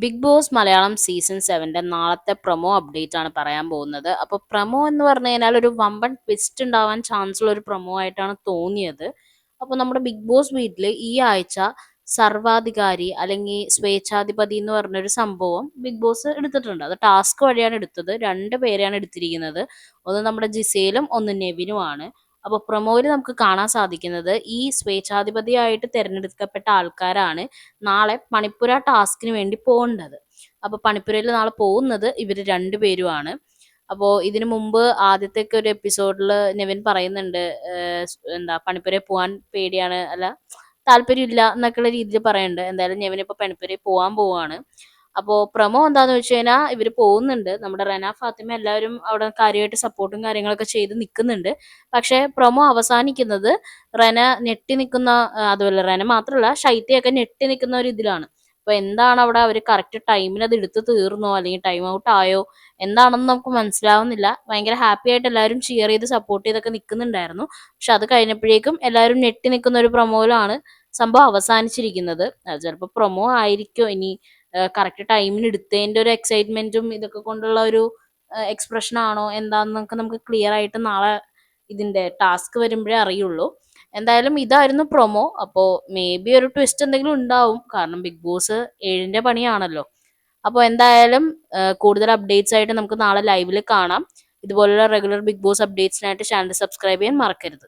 Big Boss Malayalam season സെവന്റെ നാളത്തെ promo update ആണ് പറയാൻ പോകുന്നത്. അപ്പോൾ പ്രൊമോ എന്ന് പറഞ്ഞു കഴിഞ്ഞാൽ ഒരു വമ്പൻ ട്വിസ്റ്റ് ഉണ്ടാവാൻ ചാൻസ് ഉള്ള ഒരു പ്രൊമോ ആയിട്ടാണ് തോന്നിയത്. അപ്പോൾ നമ്മുടെ ബിഗ് ബോസ് വീട്ടിൽ ഈ ആഴ്ച സർവാധികാരി അല്ലെങ്കിൽ സ്വേച്ഛാധിപതി എന്ന് പറഞ്ഞൊരു സംഭവം ബിഗ് ബോസ് എടുത്തിട്ടുണ്ട്. അത് ടാസ്ക് വഴിയാണ് എടുത്തത്. രണ്ട് പേരെയാണ് എടുത്തിരിക്കുന്നത്. ഒന്ന് നമ്മുടെ ജിസയിലും ഒന്ന് നെവിനുമാണ്. അപ്പോൾ പ്രൊമോയിൽ നമുക്ക് കാണാൻ സാധിക്കുന്നത് ഈ സ്വേച്ഛാധിപതിയായിട്ട് തിരഞ്ഞെടുക്കപ്പെട്ട ആൾക്കാരാണ് നാളെ മണിപ്പുര ടാസ്കിന് വേണ്ടി പോകേണ്ടത്. അപ്പോൾ പണിപ്പുരയിൽ നാളെ പോകുന്നത് ഇവർ രണ്ടുപേരുമാണ് അപ്പോൾ ഇതിനു മുമ്പ് ആദ്യത്തെ ഒരു എപ്പിസോഡിൽ നെവിൻ പറയുന്നുണ്ട് എന്താ പണിപ്പുരയിൽ പോകാൻ പേടിയാണ് അല്ല താല്പര്യമില്ല എന്നൊക്കെയുള്ള രീതിയിൽ പറയുന്നുണ്ട്. എന്തായാലും നെവിൻ ഇപ്പോൾ പണിപ്പുരയിൽ പോകാൻ പോവാണ്. അപ്പോൾ പ്രമോ എന്താന്ന് വെച്ച് കഴിഞ്ഞാൽ ഇവർ പോകുന്നുണ്ട്. നമ്മുടെ റെന ഫാത്തിമ എല്ലാവരും അവിടെ കാര്യമായിട്ട് സപ്പോർട്ടും കാര്യങ്ങളൊക്കെ ചെയ്ത് നിൽക്കുന്നുണ്ട് പക്ഷേ പ്രമോ അവസാനിക്കുന്നത് റെന ഞെട്ടി നിൽക്കുന്ന അതുപോലെ റെന മാത്രമല്ല ശൈത്യയൊക്കെ ഞെട്ടി നിൽക്കുന്ന ഒരു ഇതിലാണ്. അപ്പോൾ എന്താണ് അവിടെ അവർ കറക്റ്റ് ടൈമിന് അത് എടുത്ത് തീർന്നോ? അല്ലെങ്കിൽ ടൈം ഔട്ട് ആയോ? എന്താണെന്ന് നമുക്ക് മനസ്സിലാവുന്നില്ല. ഭയങ്കര ഹാപ്പി ആയിട്ട് എല്ലാവരും ചിയർ ചെയ്ത് സപ്പോർട്ട് ചെയ്തൊക്കെ നിൽക്കുന്നുണ്ടായിരുന്നു പക്ഷെ അത് കഴിഞ്ഞപ്പോഴേക്കും എല്ലാവരും ഞെട്ടി നിൽക്കുന്ന ഒരു പ്രൊമോയിലാണ് സംഭവം അവസാനിച്ചിരിക്കുന്നത്. ചിലപ്പോൾ പ്രൊമോ ആയിരിക്കും ഇനി കറക്റ്റ് ടൈമിന് എടുത്തതിന്റെ ഒരു എക്സൈറ്റ്മെന്റും ഇതൊക്കെ കൊണ്ടുള്ള ഒരു എക്സ്പ്രഷൻ ആണോ എന്താണെന്നൊക്കെ നമുക്ക് ക്ലിയർ ആയിട്ട് നാളെ ഇതിന്റെ ടാസ്ക് വരുമ്പോഴേ അറിയുള്ളൂ. എന്തായാലും ഇതായിരുന്നു പ്രൊമോ അപ്പോൾ മേ ബി ഒരു ട്വിസ്റ്റ് എന്തെങ്കിലും ഉണ്ടാവും. കാരണം ബിഗ് ബോസ് ഏഴിന്റെ പണിയാണല്ലോ. അപ്പോൾ എന്തായാലും കൂടുതൽ അപ്ഡേറ്റ്സ് ആയിട്ട് നമുക്ക് നാളെ ലൈവിൽ കാണാം. ഇതുപോലുള്ള റെഗുലർ ബിഗ് ബോസ് അപ്ഡേറ്റ്സിനായിട്ട് ചാനൽ സബ്സ്ക്രൈബ് ചെയ്യാൻ മറക്കരുത്.